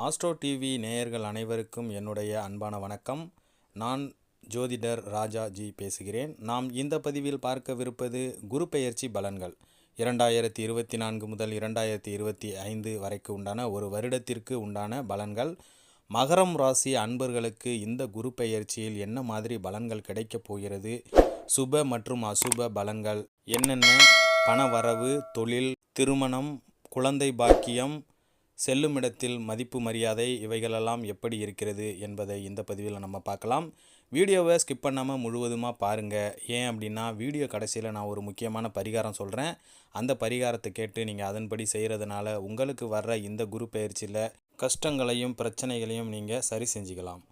Astro TV நேயர்கள் அனைவருக்கும் என்னுடைய அன்பான வணக்கம். நான் ஜோதிடர் ராஜா ஜி பேசுகிறேன். நாம் இந்த பதிவில் பார்க்கவிருப்பது குரு பெயர்ச்சி பலன்கள். இரண்டாயிரத்தி இருபத்தி நான்கு முதல் இரண்டாயிரத்தி இருபத்தி ஐந்து வரைக்கு உண்டான ஒரு வருடத்திற்கு உண்டான பலன்கள். மகரம் ராசி அன்பர்களுக்கு இந்த குரு பெயர்ச்சியில் என்ன மாதிரி பலன்கள் கிடைக்கப் போகிறது? சுப மற்றும் அசுப பலன்கள் என்னென்ன? பணவரவு தொழில் திருமணம் குழந்தை பாக்கியம் செல்லுமிடத்தில் மதிப்பு மரியாதை இவைகளெல்லாம் எப்படி இருக்கிறது என்பதை இந்த பதிவில் நம்ம பார்க்கலாம். வீடியோவை ஸ்கிப் பண்ணாமல் முழுவதுமாக பாருங்கள் ஏன் அப்படின்னா வீடியோ கடைசியில் நான் ஒரு முக்கியமான பரிகாரம் சொல்கிறேன் அந்த பரிகாரத்தை கேட்டு நீங்கள் அதன்படி செய்கிறதுனால உங்களுக்கு வர்ற இந்த குரு பயிற்சியில் கஷ்டங்களையும் பிரச்சனைகளையும் நீங்கள் சரி செஞ்சுக்கலாம்.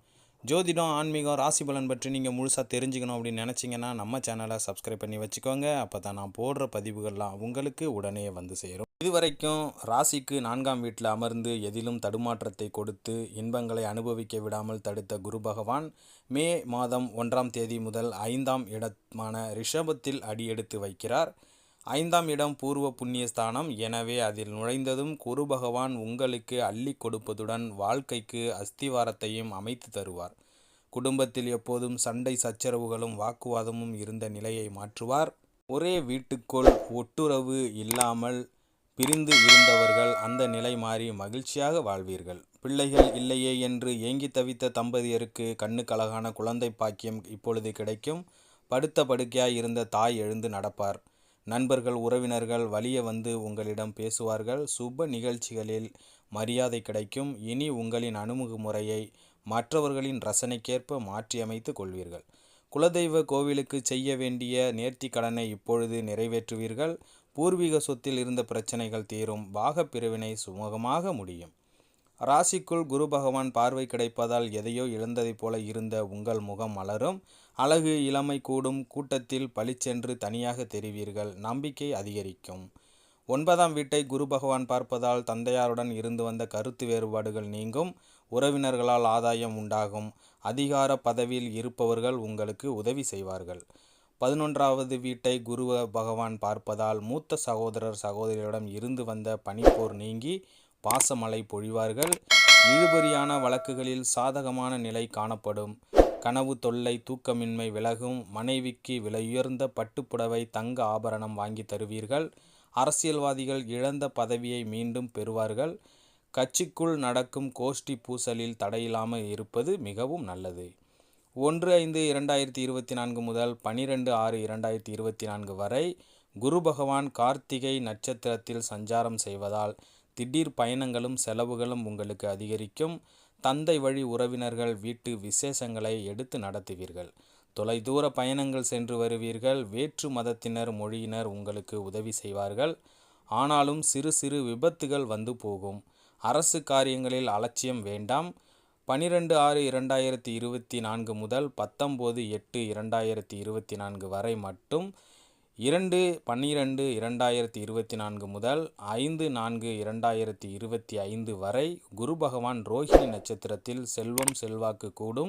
ஜோதிடம் ஆன்மீகம் ராசி பலன் பற்றி நீங்கள் முழுசாக தெரிஞ்சுக்கணும் அப்படின்னு நினச்சிங்கன்னா நம்ம சேனலை சப்ஸ்கிரைப் பண்ணி வச்சுக்கோங்க. அப்போ தான் நான் போடுற பதிவுகள்லாம் உங்களுக்கு உடனே வந்து சேரும். இதுவரைக்கும் ராசிக்கு நான்காம் வீட்டில் அமர்ந்து எதிலும் தடுமாற்றத்தை கொடுத்து இன்பங்களை அனுபவிக்க விடாமல் தடுத்த குரு பகவான் மே மாதம் ஒன்றாம் தேதி முதல் ஐந்தாம் இடமான ரிஷபத்தில் அடியெடுத்து வைக்கிறார். ஐந்தாம் இடம் பூர்வ புண்ணிய ஸ்தானம் எனவே அதில் நுழைந்ததும் குரு பகவான் உங்களுக்கு அள்ளி கொடுப்பதுடன் வாழ்க்கைக்கு அஸ்திவாரத்தையும் அமைத்து தருவார். குடும்பத்தில் எப்போதும் சண்டை சச்சரவுகளும் வாக்குவாதமும் இருந்த நிலையை மாற்றுவார். ஒரே வீட்டுக்குள் ஒட்டுறவு இல்லாமல் பிரிந்து இருந்தவர்கள் அந்த நிலை மாறி மகிழ்ச்சியாக வாழ்வீர்கள். பிள்ளைகள் இல்லையே என்று ஏங்கி தவித்த தம்பதியருக்கு கண்ணுக்கழகான குழந்தை பாக்கியம் இப்பொழுது கிடைக்கும். படுத்த படுக்கையாய் இருந்த தாய் எழுந்து நடப்பார். நண்பர்கள் உறவினர்கள் வலிய வந்து உங்களிடம் பேசுவார்கள். சுப நிகழ்ச்சிகளில் மரியாதை கிடைக்கும். இனி உங்களின் அணுகுமுறையை மற்றவர்களின் ரசனைக்கேற்ப மாற்றியமைத்து கொள்வீர்கள். குலதெய்வ கோவிலுக்கு செய்ய வேண்டிய நேர்த்தி கடனை இப்பொழுது நிறைவேற்றுவீர்கள். பூர்வீக சொத்தில் இருந்த பிரச்சனைகள் தீரும். பாகப்பிரிவினை சுமூகமாக முடியும். ராசிக்குள் குரு பகவான் பார்வை கிடைப்பதால் எதையோ இழந்ததைப் போல இருந்த உங்கள் முகம் மலரும். அழகு இளமை கூடும் கூட்டத்தில் பளிச்சென்று தனியாக தெரிவீர்கள். நம்பிக்கை அதிகரிக்கும். ஒன்பதாம் வீட்டை குரு பகவான் பார்ப்பதால் தந்தையாருடன் இருந்து வந்த கருத்து வேறுபாடுகள் நீங்கும். உறவினர்களால் ஆதாயம் உண்டாகும். அதிகார பதவியில் இருப்பவர்கள் உங்களுக்கு உதவி செய்வார்கள். பதினொன்றாவது வீட்டை குரு பகவான் பார்ப்பதால் மூத்த சகோதரர் சகோதரியிடம் இருந்து வந்த பனிப்போர் நீங்கி பாசமழை பொழிவார்கள். இழுபறியான வழக்குகளில் சாதகமான நிலை காணப்படும். கனவு தொல்லை தூக்கமின்மை விலகும் மனைவிக்கு விலையுயர்ந்த பட்டுப்புடவை தங்க ஆபரணம் வாங்கி தருவீர்கள். அரசியல்வாதிகள் இழந்த பதவியை மீண்டும் பெறுவார்கள். கட்சிக்குள் நடக்கும் கோஷ்டி பூசலில் தடையில்லாமல் இருப்பது மிகவும் நல்லது. ஒன்று ஐந்து இரண்டாயிரத்தி இருபத்தி நான்கு முதல் பனிரெண்டு ஆறு இரண்டாயிரத்தி இருபத்தி நான்கு வரை குரு பகவான் கார்த்திகை நட்சத்திரத்தில் சஞ்சாரம் செய்வதால் திடீர் பயணங்களும் செலவுகளும் உங்களுக்கு அதிகரிக்கும். தந்தை வழி உறவினர்கள் வீட்டு விசேஷங்களை எடுத்து நடத்துவீர்கள். தொலைதூர பயணங்கள் சென்று வருவீர்கள். வேற்று மதத்தினர் மொழியினர் உங்களுக்கு உதவி செய்வார்கள். ஆனாலும் சிறு சிறு விபத்துகள் வந்து போகும். அரசு காரியங்களில் அலட்சியம் வேண்டாம். பனிரெண்டு ஆறு இரண்டாயிரத்தி இருபத்தி நான்கு முதல் பத்தொம்போது எட்டு இரண்டாயிரத்தி இருபத்தி நான்கு வரை மட்டும் இரண்டு பன்னிரெண்டு இரண்டாயிரத்தி இருபத்தி நான்கு முதல் ஐந்து நான்கு இரண்டாயிரத்தி இருபத்தி ஐந்து வரை குரு பகவான் ரோஹிணி நட்சத்திரத்தில் செல்வம் செல்வாக்கு கூடும்.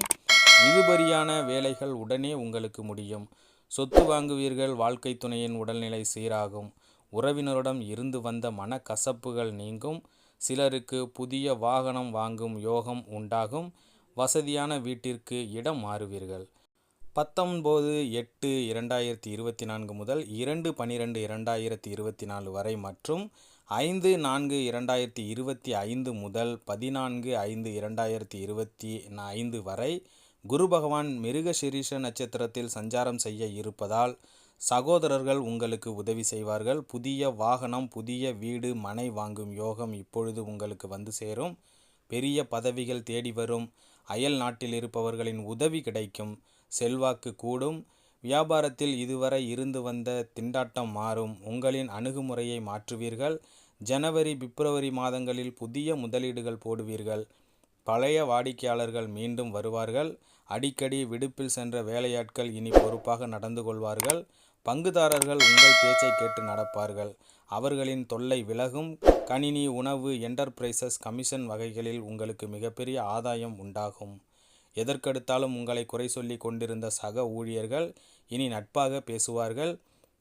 இழுபறியான வேலைகள் உடனே உங்களுக்கு முடியும். சொத்து வாங்குவீர்கள் வாழ்க்கை துணையின் உடல்நிலை சீராகும். உறவினரிடம் இருந்து வந்த மனக்கசப்புகள் நீங்கும். சிலருக்கு புதிய வாகனம் வாங்கும் யோகம் உண்டாகும். வசதியான வீட்டிற்கு இடம் மாறுவீர்கள். பத்தொன்பது எட்டு இரண்டாயிரத்தி இருபத்தி நான்கு முதல் இரண்டு பன்னிரெண்டு இரண்டாயிரத்தி இருபத்தி நாலு வரை மற்றும் ஐந்து நான்கு இரண்டாயிரத்தி இருபத்தி ஐந்து முதல் பதினான்கு ஐந்து இரண்டாயிரத்தி இருபத்தி ஐந்து வரை குரு பகவான் மிருகசிரீஷ நட்சத்திரத்தில் சஞ்சாரம் செய்ய இருப்பதால் சகோதரர்கள் உங்களுக்கு உதவி செய்வார்கள். புதிய வாகனம் புதிய வீடு மனை வாங்கும் யோகம் இப்பொழுது உங்களுக்கு வந்து சேரும். பெரிய பதவிகள் தேடி வரும். அயல் நாட்டில் இருப்பவர்களின் உதவி கிடைக்கும். செல்வாக்கு கூடும். வியாபாரத்தில் இதுவரை இருந்து வந்த திண்டாட்டம் மாறும். உங்களின் அணுகுமுறையை மாற்றுவீர்கள். ஜனவரி பிப்ரவரி மாதங்களில் புதிய முதலீடுகள் போடுவீர்கள். பழைய வாடிக்கையாளர்கள் மீண்டும் வருவார்கள். அடிக்கடி விடுப்பில் சென்ற வேலையாட்கள் இனி பொறுப்பாக நடந்து கொள்வார்கள். பங்குதாரர்கள் உங்கள் பேச்சை கேட்டு நடப்பார்கள். அவர்களின் தொல்லை விலகும். கணினி உணவு என்டர்பிரைசஸ் கமிஷன் வகைகளில் உங்களுக்கு மிகப்பெரிய ஆதாயம் உண்டாகும். எதற்கெடுத்தாலும் உங்களை குறை சொல்லி கொண்டிருந்த சக ஊழியர்கள் இனி நட்பாக பேசுவார்கள்.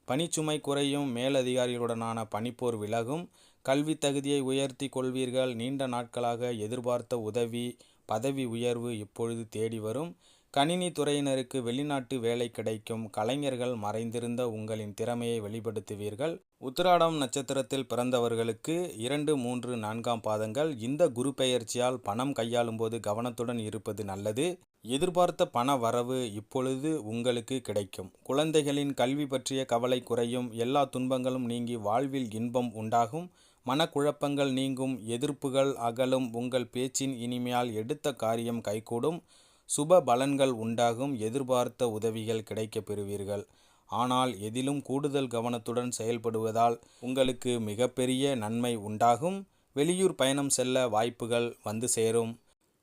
பணிச்சுமை குறையும் மேலதிகாரிகளுடனான பணிப்போர் விலகும். கல்வி தகுதியை உயர்த்தி கொள்வீர்கள். நீண்ட நாட்களாக எதிர்பார்த்த உதவி பதவி உயர்வு இப்பொழுது தேடி வரும். கணினி துறையினருக்கு வெளிநாட்டு வேலை கிடைக்கும் கலைஞர்கள் மறைந்திருந்த உங்களின் திறமையை வெளிப்படுத்துவீர்கள். உத்திராடம் நட்சத்திரத்தில் பிறந்தவர்களுக்கு இரண்டு மூன்று நான்காம் பாதங்கள். இந்த குரு பெயர்ச்சியால் பணம் கையாளும் போது கவனத்துடன் இருப்பது நல்லது. எதிர்பார்த்த பண வரவு இப்பொழுது உங்களுக்கு கிடைக்கும். குழந்தைகளின் கல்வி பற்றிய கவலை குறையும். எல்லா துன்பங்களும் நீங்கி வாழ்வில் இன்பம் உண்டாகும். மனக்குழப்பங்கள் நீங்கும். எதிர்ப்புகள் அகலும். உங்கள் பேச்சின் இனிமையால் எடுத்த காரியம் கைகூடும். சுப பலன்கள் உண்டாகும் எதிர்பார்த்த உதவிகள் கிடைக்கப் பெறுவீர்கள். ஆனால் எதிலும் கூடுதல் கவனத்துடன் செயல்படுவதால் உங்களுக்கு மிகப்பெரிய நன்மை உண்டாகும். வெளியூர் பயணம் செல்ல வாய்ப்புகள் வந்து சேரும்.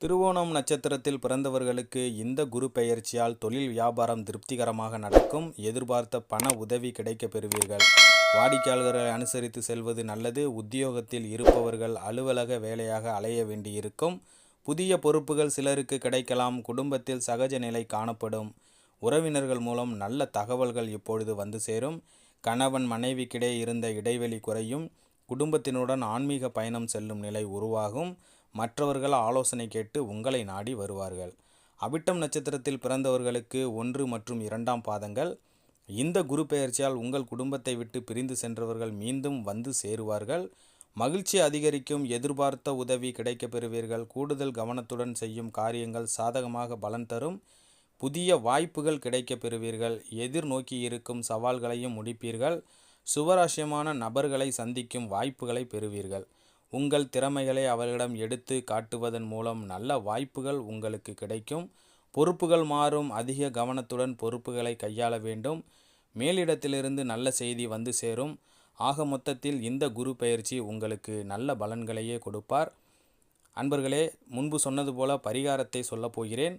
திருவோணம் நட்சத்திரத்தில் பிறந்தவர்களுக்கு இந்த குரு பெயர்ச்சியால் தொழில் வியாபாரம் திருப்திகரமாக நடக்கும். எதிர்பார்த்த பண உதவி கிடைக்கப் பெறுவீர்கள். வாடிக்கையாளர்களை அனுசரித்து செல்வது நல்லது. உத்தியோகத்தில் இருப்பவர்கள் அலுவலக வேலையாக அலைய வேண்டியிருக்கும். புதிய பொறுப்புகள் சிலருக்கு கிடைக்கலாம் குடும்பத்தில் சகஜ நிலை காணப்படும். உறவினர்கள் மூலம் நல்ல தகவல்கள் இப்பொழுது வந்து சேரும். கணவன் மனைவிக்கிடையே இருந்த இடைவெளி குறையும். குடும்பத்தினுடன் ஆன்மீக பயணம் செல்லும் நிலை உருவாகும். மற்றவர்கள் ஆலோசனை கேட்டு உங்களை நாடி வருவார்கள். அவிட்டம் நட்சத்திரத்தில் பிறந்தவர்களுக்கு ஒன்று மற்றும் இரண்டாம் பாதங்கள். இந்த குரு பெயர்ச்சியால் உங்கள் குடும்பத்தை விட்டு பிரிந்து சென்றவர்கள் மீண்டும் வந்து சேருவார்கள். மகிழ்ச்சி அதிகரிக்கும் எதிர்பார்த்த உதவி கிடைக்கப் பெறுவீர்கள் கூடுதல் கவனத்துடன் செய்யும் காரியங்கள் சாதகமாக பலன் தரும். புதிய வாய்ப்புகள் கிடைக்கப் பெறுவீர்கள் எதிர்நோக்கி இருக்கும் சவால்களையும் முடிப்பீர்கள். சுவராசியமான நபர்களை சந்திக்கும் வாய்ப்புகளை பெறுவீர்கள். உங்கள் திறமைகளை அவர்களிடம் எடுத்து காட்டுவதன் மூலம் நல்ல வாய்ப்புகள் உங்களுக்கு கிடைக்கும். பொறுப்புகள் மாறும். அதிக கவனத்துடன் பொறுப்புகளை கையாள வேண்டும். மேலிடத்திலிருந்து நல்ல செய்தி வந்து சேரும். ஆக மொத்தத்தில் இந்த குரு பயிற்சி உங்களுக்கு நல்ல பலன்களையே கொடுப்பார். அன்பர்களே முன்பு சொன்னது போல பரிகாரத்தை சொல்லப் போகிறேன்.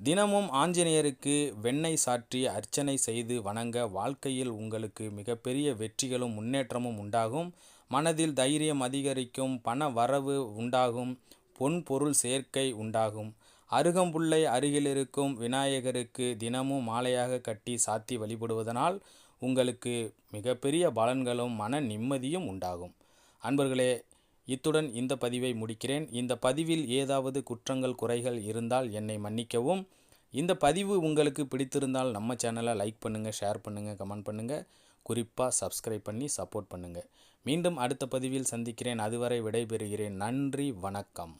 தினமும் ஆஞ்சநேயருக்கு வெண்ணெய் சாற்றி அர்ச்சனை செய்து வணங்க வாழ்க்கையில் உங்களுக்கு மிகப்பெரிய வெற்றிகளும் முன்னேற்றமும் உண்டாகும். மனதில் தைரியம் அதிகரிக்கும் பண வரவு உண்டாகும் பொன் பொருள் சேர்க்கை உண்டாகும். அருகம்புல்லை அருகிலிருக்கும் விநாயகருக்கு தினமும் மாலையாக கட்டி சாத்தி வழிபடுவதனால் உங்களுக்கு மிகப்பெரிய பலன்களும் மன நிம்மதியும் உண்டாகும். அன்பர்களே இத்துடன் இந்த பதிவை முடிக்கிறேன். இந்த பதிவில் ஏதாவது குற்றங்கள் குறைகள் இருந்தால் என்னை மன்னிக்கவும். இந்த பதிவு உங்களுக்கு பிடித்திருந்தால் நம்ம சேனலை லைக் பண்ணுங்கள் ஷேர் பண்ணுங்கள் கமெண்ட் பண்ணுங்கள் குறிப்பாக சப்ஸ்கிரைப் பண்ணி சப்போர்ட் பண்ணுங்கள் மீண்டும் அடுத்த பதிவில் சந்திக்கிறேன். அதுவரை விடைபெறுகிறேன். நன்றி வணக்கம்.